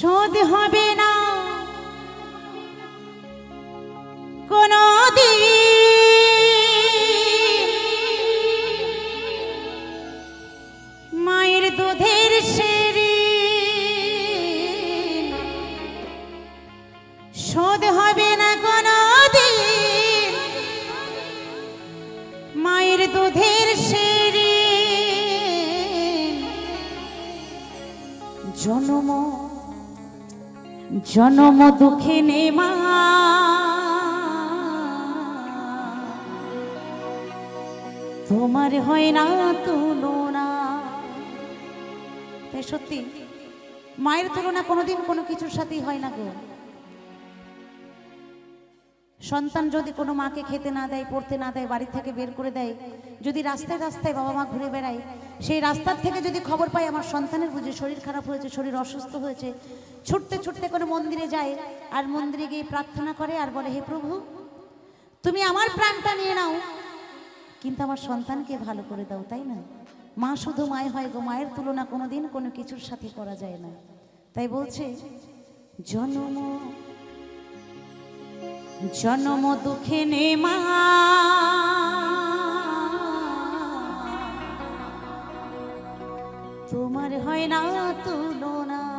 শোধ হবে না। কোনো মায়ের দুধের সেরি শোধ হবে না কোনো মায়ের দুধের সেরি জনম জনম দুঃখে নেমা। তোমার হয় না তুলনা। তাই সত্যি, মায়ের তুলনা কোনোদিন কোনো কিছুর সাথেই হয় না গো। সন্তান যদি কোনো মাকে খেতে না দেয়, পড়তে না দেয়, বাড়ি থেকে বের করে দেয়, যদি রাস্তায় রাস্তায় বাবা মা ঘুরে বেড়ায়, সেই রাস্তার থেকে যদি খবর পায় আমার সন্তানের বুঝে শরীর খারাপ হয়েছে, শরীর অসুস্থ হয়েছে, ছুটতে ছুটতে কোনো মন্দিরে যায় আর মন্দিরে গিয়ে প্রার্থনা করে আর বলে, হে প্রভু, তুমি আমার প্রাণটা নিয়ে নাও। কিন্তু আমার সন্তানকে ভালো করে দাও, তাই না? মা শুধু মায় হয় গো, মায়ের তুলনা কোনোদিন কোনো কিছুর সাথে করা যায় না। তাই বলছে, জনম জনম দুঃখে নে মা। তোমার হয় না তুলনা।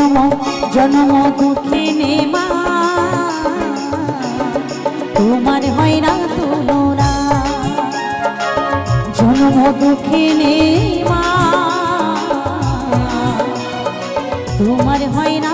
জনম জনম দুঃখে নেমা। তোমার হয় না তুলনা। জনম দুঃখে নেমা। তোমার হয় না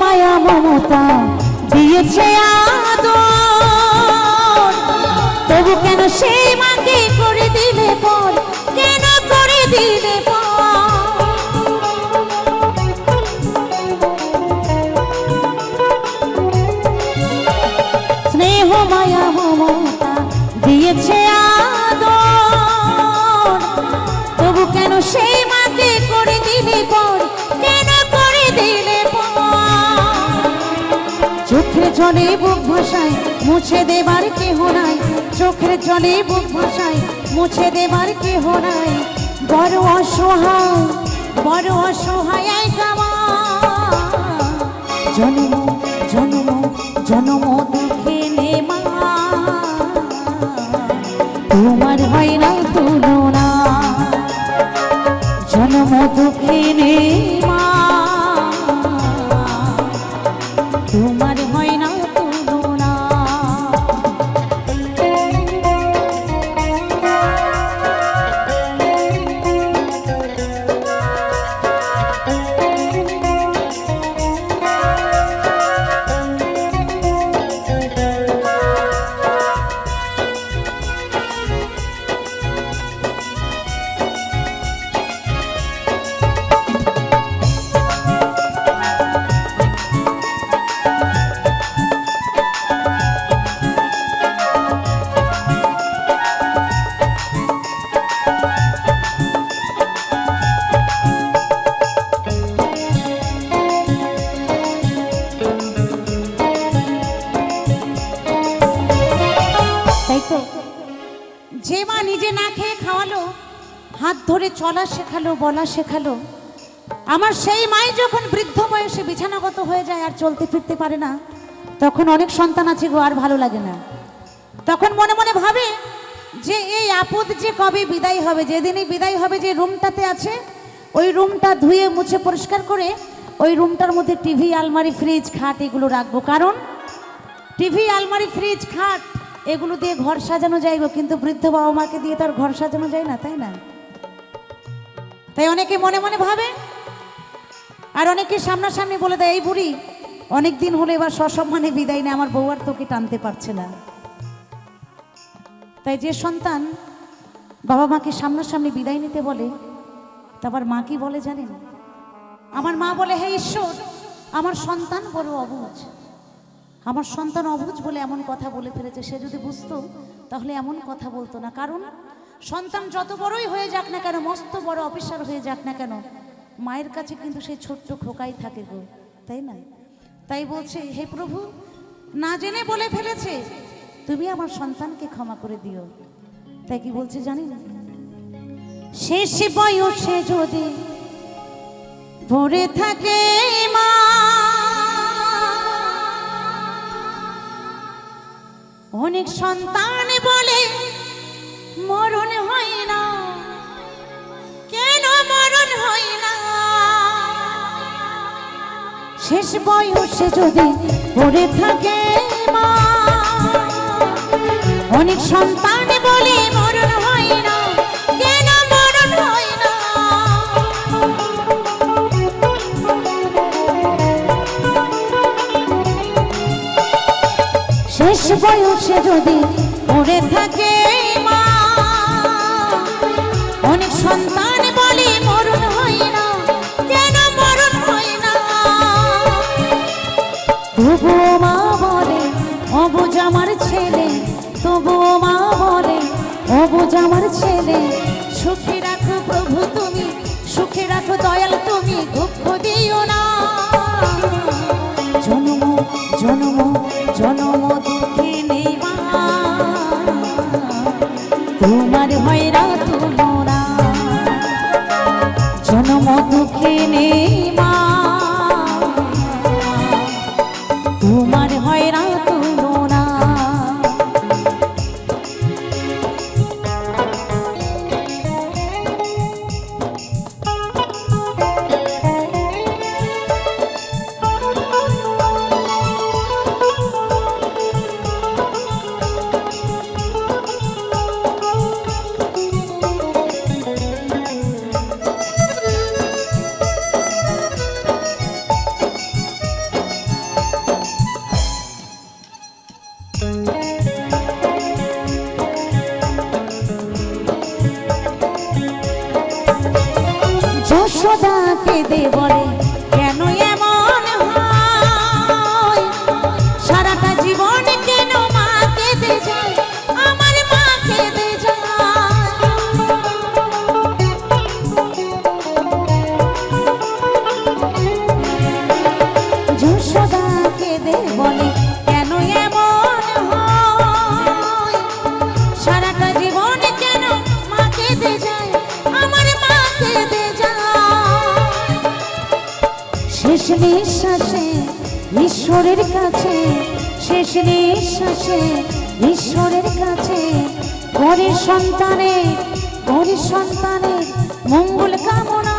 মায়া মমতা দিয়েছে আদর। তবু কেন সেই মাকে করে দিলে পর কেন করে দিলে স্নেহ মায়া মমতা দিয়েছে জলে বুক ভাসায় মুছে দেবার কেহ নাই। চোখের জলে বুক ভাসায় মুছে দেবার কেহ নাই। বড় অসহায় বড় অসহায় জনম, জন্ম জন্ম ধরে চলা শেখালো বলা শেখালো। আমার সেই মাই যখন বৃদ্ধ বয়সে বিছানাগত হয়ে যায় আর চলতে ফিরতে পারে না তখন অনেক সন্তান আছে গো আর ভালো লাগে না। তখন মনে মনে ভাবে যে এই আপদ যে কবে বিদায় হবে যেদিনই বিদায় হবে যে রুমটাতে আছে ওই রুমটা ধুয়ে মুছে পরিষ্কার করে ওই রুমটার মধ্যে টিভি আলমারি ফ্রিজ খাট এগুলো রাখব। কারণ টিভি আলমারি ফ্রিজ খাট এগুলো দিয়ে ঘর সাজানো যায় গো, কিন্তু বৃদ্ধ বাবা মাকে দিয়ে তার ঘর সাজানো যায় না তাই না? তাই অনেকে মনে মনে ভাবে। আর অনেকে সামনাসামনি বলে দেয়, এই বুড়ি অনেক দিন হলে এবার সসম্মানে বিদায় নেয় আমার বউ আর তোকে টানতে পারছে না। তাই যে সন্তান বাবা মাকে সামনাসামনি বিদায় নিতে বলে তারপর মা কি বলে জানেন? আমার মা বলে, হে ঈশ্বর, আমার সন্তান বড় অবুঝ আমার সন্তান অবুঝ বলে এমন কথা বলে ফেলেছে, সে যদি বুঝতো, তাহলে এমন কথা বলতো না। কারণ সন্তান যত বড়ই হয়ে যাক না কেন, মস্ত বড় অফিসার হয়ে যাক না কেন, মায়ের কাছে কিন্তু সেই ছোট্ট খোকাই থাকে গো, তাই না? তাই বলছে, হে প্রভু, না জেনে বলে ফেলেছে, তুমি আমার সন্তানকে ক্ষমা করে দিও। তাই কি বলছে জানি না শেষ বয়সে যদি ভরে থাকে মা, অনেক সন্তান বলে শেষ বয়সে যদি পড়ে থাকে মা, অনেক সন্তান বলে মরণ হয় না, কেন মরণ হয় না? শেষ বয়সে যদি পড়ে থাকে মা, অনেক সন্তান ছেলে। সুখে রাখো প্রভু তুমি, সুখে রাখো দয়াল তুমি, দুঃখ দিও না। জনম জনম জনম দুঃখে মা। তোমার হয়রা তুলনা জনম দুঃখে নেই যশোদাকে ঈশ্বরের কাছে শেষ নিঃশ্বাসে ঈশ্বরের কাছে পরের সন্তানে পরের সন্তানের মঙ্গল কামনা